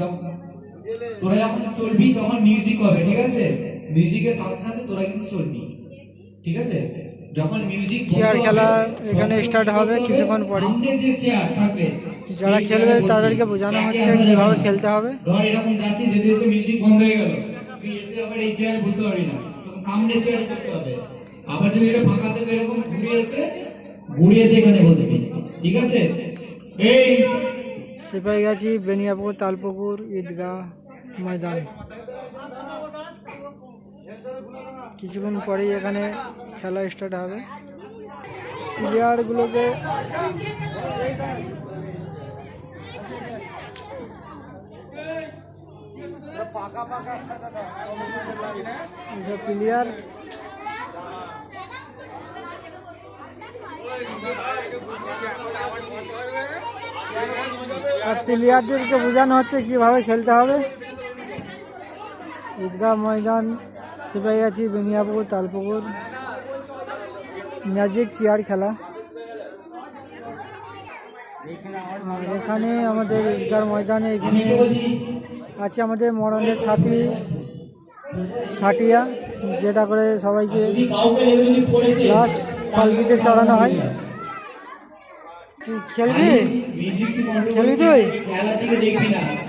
দাও তোরা যখন চলবি তখন মিউজিক হবে ঠিক আছে? মিউজিকের সাথে সাথে তোরা কিন্তু চলবি ঠিক আছে? যখন মিউজিক চেয়ার খেলা এখানে start হবে কিছুক্ষণ। সামনে যে চেয়ার থাকবে যারা খেলবে তাদেরকে। বোঝানো হচ্ছে কীভাবে খেলতে হবে। ধর এরকম যাচ্ছে যেতে যেতে মিউজিক বন্ধ হয়ে গেল। তুই এসে আবার এই চেয়ারে বসতে পারবি না। তোকে সামনে চেয়ারে বসতে হবে। আবার যদি এটা ফাঁকা থেকে এরকম ঘুরে এসে ঘুরে এসে এখানে বসবি ঠিক আছে? এই সিপাহীগাছি বেনিয়াপুর তালপুকুর ঈদগাহ ময়দান। কিছুক্ষণ পরেই এখানে খেলা স্টার্ট হবে। প্লেয়ারগুলোকে প্লেয়ার আর প্লেয়ারদেরকে বোঝানো হচ্ছে কীভাবে খেলতে হবে। ঈদগাহ ময়দান সিপাহীগাছি বেনিয়াপুর তালপুকুর, ম্যাজিক চেয়ার খেলা। এখানে আমাদের ঈদগাহ ময়দানে এখানে আছে আমাদের মরণের সাথী খাটিয়া, যেটা করে সবাইকে লাস্ট পালকিতে চড়ানো হয়। খেলবি? খেলবি তুই?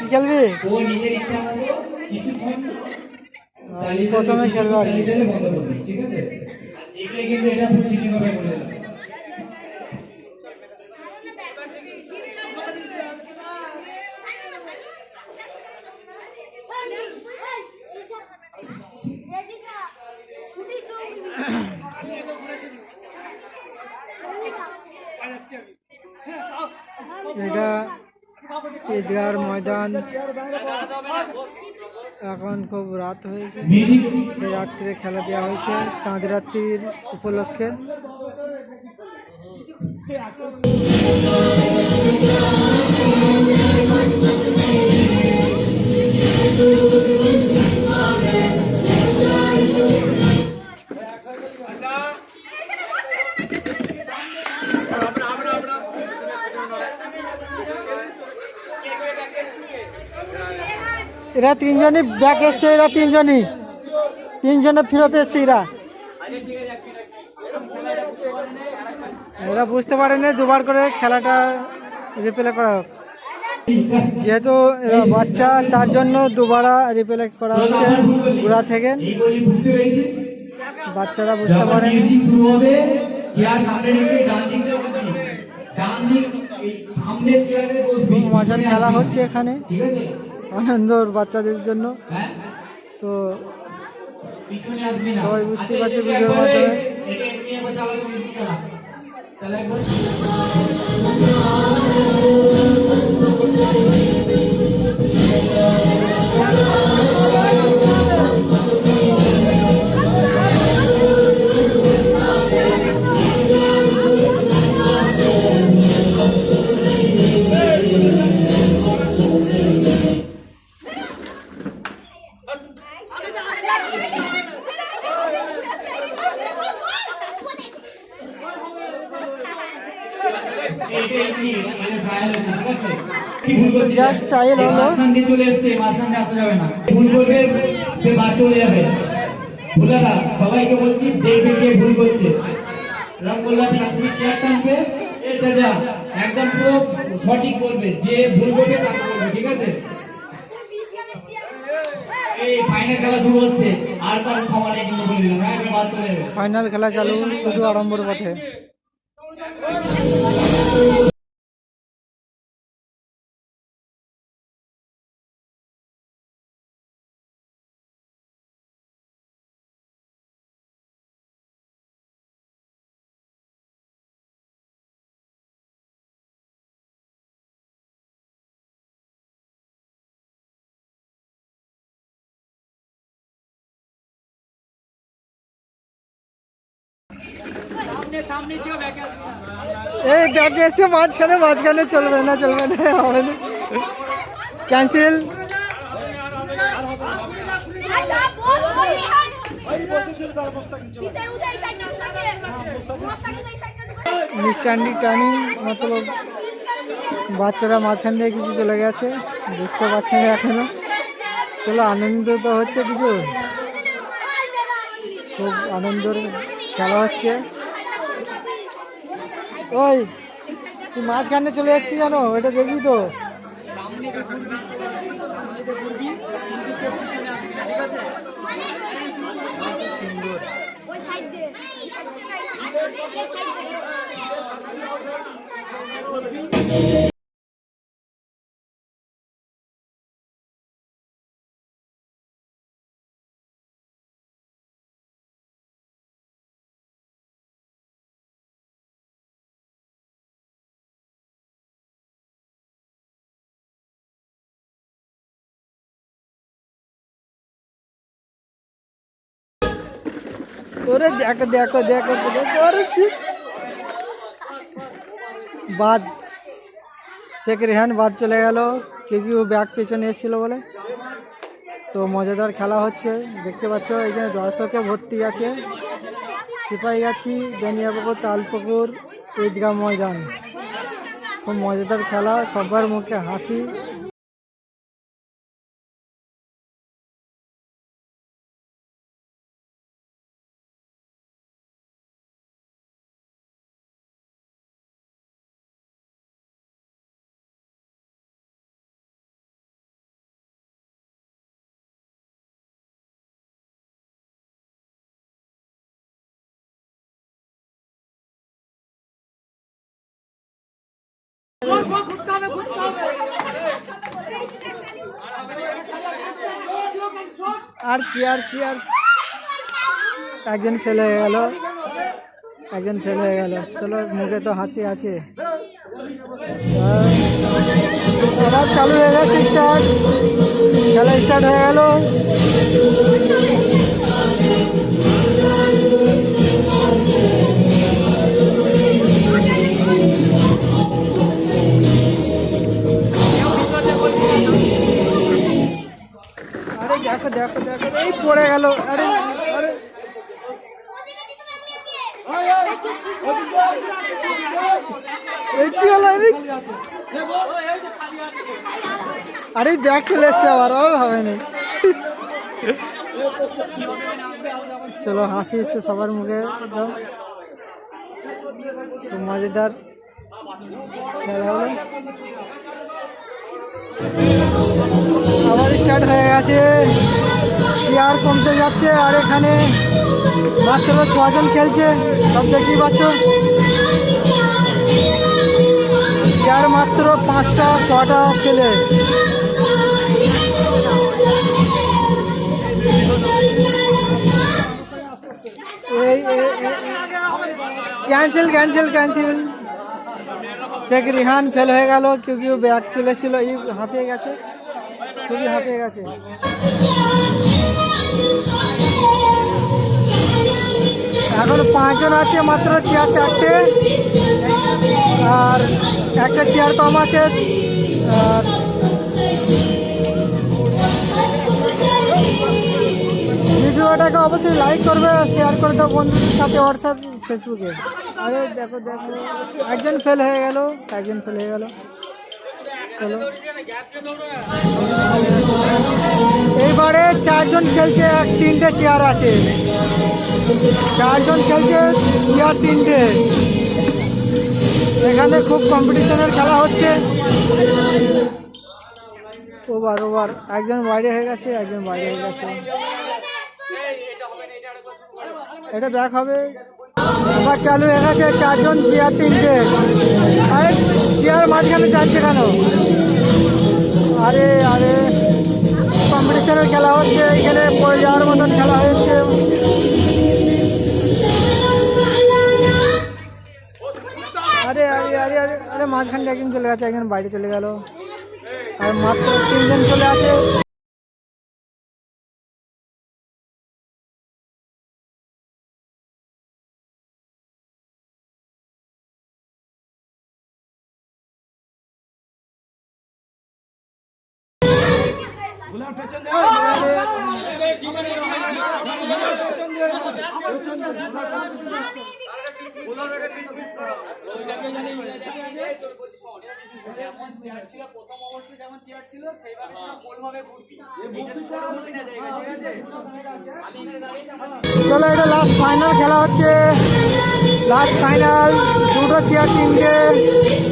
খেলবি? প্রথমে খেলবি ঠিক আছে? ঈদগার ময়দান এখন খুব রাত হয়েছে। রাত্রে খেলা দেওয়া হয়েছে চাঁদ রাত্রির উপলক্ষে। এরা তিনজনই ব্যাক এসছে এরা তিনজনই। তিনজনে ফেরত এসছে এরা। এরা বুঝতে পারেনি দুবার করে খেলাটা রিপ্লে করা হোক। যেহেতু এরা বাচ্চা তার জন্য দুবার রিপ্লে করা হচ্ছে গোড়া থেকে। বাচ্চারা বুঝতে যখন পারেনি। শুরু হবে চেয়ার সামনে রেখে ডান দিক ডান দিক সামনে চেয়ারে বসবি। খুব মজার খেলা হচ্ছে এখানে। ঠিক আছে? আনন্দর বাচ্চাদের জন্য। হ্যাঁ? তো সবাই বুঝতে পারছে পুজোর মাধ্যমে। Trial এই হলো। মাঝখান দিয়ে চলে এসছে মাঝখান দিয়ে আসা যাবে না। ভুল করবে সে বাদ চলে যাবে। ভুলারা সবাইকে বলছি দেখবে কে ভুল করছে। রং গোলাপি চেয়ার টানবে। এটা যা একদম পুরো সঠিক করবে যে ভুল করবে তাকে করবে ঠিক আছে? ফাইনাল খেলা শুরু হচ্ছে। আর কারও ক্ষমা নেই কিন্তু বলে দিলাম। হ্যাঁ ফাইনাল খেলা চালু শুধু আরম্ভর পথে। Thank you. এই ব্যাগে এসে মাঝখানে মাঝখানে চলবে না চলবে না, হবে না। ক্যান্সেল মিসহান্ডি টানি মতলব বাচ্চারা মাঝখান দিয়ে কিছু চলে গেছে বুঝতে পারছে না এখনও। চলো, আনন্দ তো হচ্ছে কিছু। খুব আনন্দের খেলা হচ্ছে। ওই তুই মাঝখানে চলে যাচ্ছি জানো এটা দেখবি তো। ওরে দেখো দেখো দেখো ওরে কি? বাদ। শেখ বাদ চলে গেল। কেউ ব্যাগ পেছনে এসেছিল বলে। তো মজাদার খেলা হচ্ছে। দেখতে পাচ্ছ, এখানে দর্শকে ভর্তি আছে। সিপাহি সিপাহীগাছি বেনিয়াপুকুর, তালপুকুর, ঈদগাহ ময়দান। খুব মজাদার খেলা, সবার মুখে হাসি। আর চেয়ার চেয়ার একজন ফেলে হয়ে গেল। একজন ফেলে গেল। চলো, মুখে তো হাসি আছে। আবার চালু হয়ে গেছে স্টার্ট খেলা স্টার্ট হয়ে গেল। দেখো দেখো দেখো এই পড়ে গেল আরে আরে এই কি হলো আরে আরে ব্যাগ চলে এসছে আবার আর হবে না চলো হাসি এসছে সবার মুখে একদম খুব মজাদার খেলা হলো আবার স্টার্ট হয়ে গেছে। চেয়ার কমতে যাচ্ছে? আর এখানে বাচ্চারা ছজন খেলছে। সব দেখতেই পাচ্ছ। চেয়ার মাত্র পাঁচটা, ছটা ছেলে। Cancel cancel cancel Sheikh Rihan fail হয়ে গেল। কেউ কেউ ব্যাগ চলেছিল এই হাঁপিয়ে গেছে। খুবই হাঁপিয়ে গেছে। এখন পাঁচজন আছে মাত্র চেয়ার চারটে। আর একটা চেয়ার কম আছে আর ভিডিওটাকে অবশ্যই লাইক করবে শেয়ার করে দাও বন্ধুদের সাথে হোয়াটসঅ্যাপ ফেসবুকে আরে দেখো দেখো একজন ফেল হয়ে গেল একজন ফেল হয়ে গেল। এইবারে চারজন খেলছে, এক তিনটে চেয়ার আছে। চারজন খেলছে চেয়ার তিনটে। এখানে খুব কম্পিটিশনের খেলা হচ্ছে। Over over. একজন বাইরে হয়ে গেছে, একজন বাইরে হয়ে গেছে। এটা ব্যাক হবে। চালু হয়ে গেছে, চারজন চেয়ার তিনটে। চেয়ার মাঝখানে যাচ্ছে কেন? আরে আরে। কম্পিটিশনের খেলা হচ্ছে, এখানে পড়ে যাওয়ার মতন খেলা হয়েছে আরে আরে আরে আরে আরে মাঝখানে একজন চলে গেছে, একজন বাইরে চলে গেল। আর মাত্র তিনজন চলে আছে। যেমন চেয়ার ছিল প্রথম অবস্থায় যেমন চেয়ার ছিল সেইভাবে গোলভাবে ঘুরবি। চলো এটা লাস্ট ফাইনাল খেলা হচ্ছে। লাস্ট ফাইনাল দুটো চেয়ার তিনটে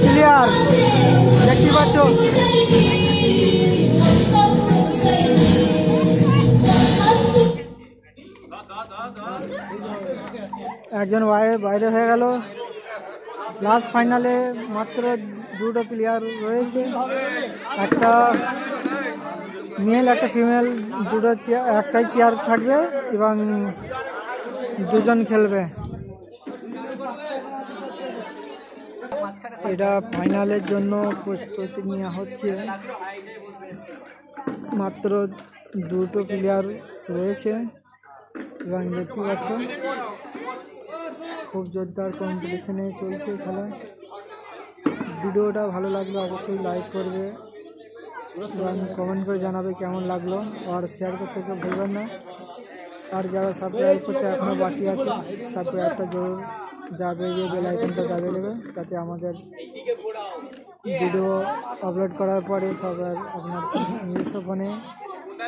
প্লেয়ার দেখতে পাচ্ছ? একজন বাইরে হয়ে গেল। লাস্ট ফাইনালে মাত্র দুটো প্লেয়ার রয়েছে। একটা মেল একটা ফিমেল দুটো চেয়ার একটাই চেয়ার থাকবে এবং দুজন খেলবে। এটা ফাইনালের জন্য প্রস্তুতি নেওয়া হচ্ছে। মাত্র দুটো প্লেয়ার রয়েছে। এবং দেখতে পাচ্ছ, খুব জোরদার কম্পিটিশনে চলছে খেলা। ভিডিওটা ভালো লাগলে অবশ্যই লাইক করবে এবং কমেন্ট করে জানাবে কেমন লাগল আর শেয়ার করতে কেউ ভুলবেন না। আর যারা সাবস্ক্রাইব করতে এখনও বাকি আছে সাবস্ক্রাইবটা জরুর যাবে, যে বেল আইকনটা দাবিয়ে দেবে যাতে আমাদের ভিডিও আপলোড করার পরে সবার আপনার নিজস্ব ফোনে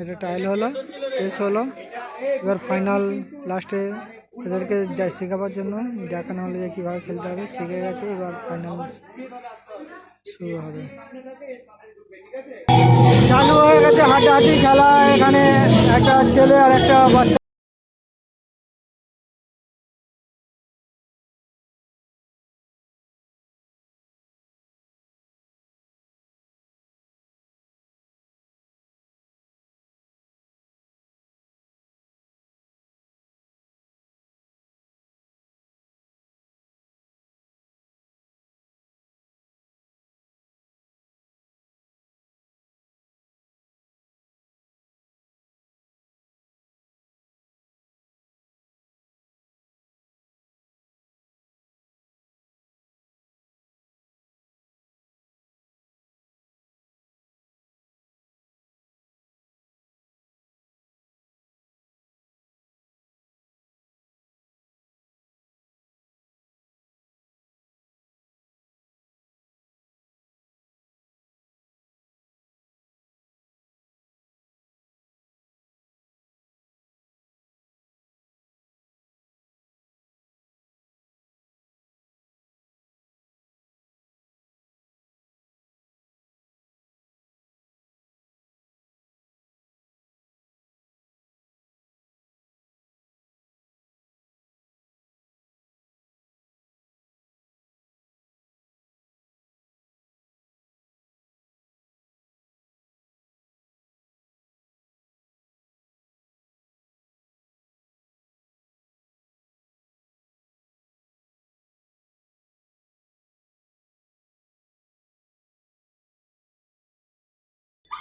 এটা টাইল হলো শেষ হলো। এবার ফাইনাল লাস্টে এদেরকে শেখাবার জন্য দেখানো হলো যে কীভাবে খেলতে হবে, শিখে গেছে, এবার ফাইনাল শুরু হবে। চালু হয়ে গেছে হাঁটাহাঁটি খেলা, এখানে একটা ছেলে আর একটা বাচ্চা।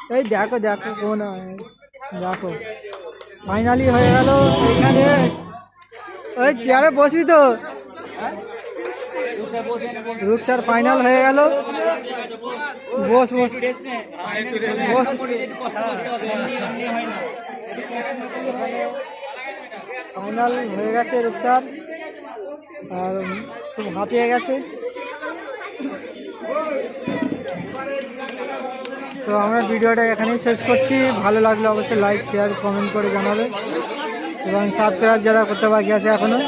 এই দেখো দেখো, কোন দেখো। ফাইনালি হয়ে গেল এখানে ওই চেয়ারে বসবি তো? রুকসার ফাইনাল হয়ে গেল। বস বস। বস। ফাইনাল হয়ে গেছে রুকসার আর খুব হাঁপিয়ে গেছে। তো আমরা ভিডিওটা এখানেই শেষ করছি। ভালো লাগলে অবশ্যই লাইক শেয়ার কমেন্ট করে জানাবে। এবং সাবস্ক্রাইব যারা করতে বাকি আছে এখনও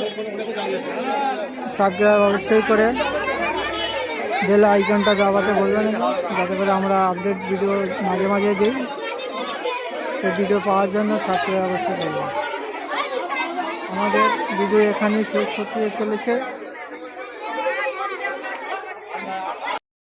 সাবস্ক্রাইব অবশ্যই করে। বেল আইকনটা দাবাতে বলবেন, যাতে করে আমরা আপডেট ভিডিও মাঝে মাঝে দিই। সেই ভিডিও পাওয়ার জন্য সাবস্ক্রাইব অবশ্যই করবেন। আমাদের ভিডিও এখানেই শেষ করতে চলেছে।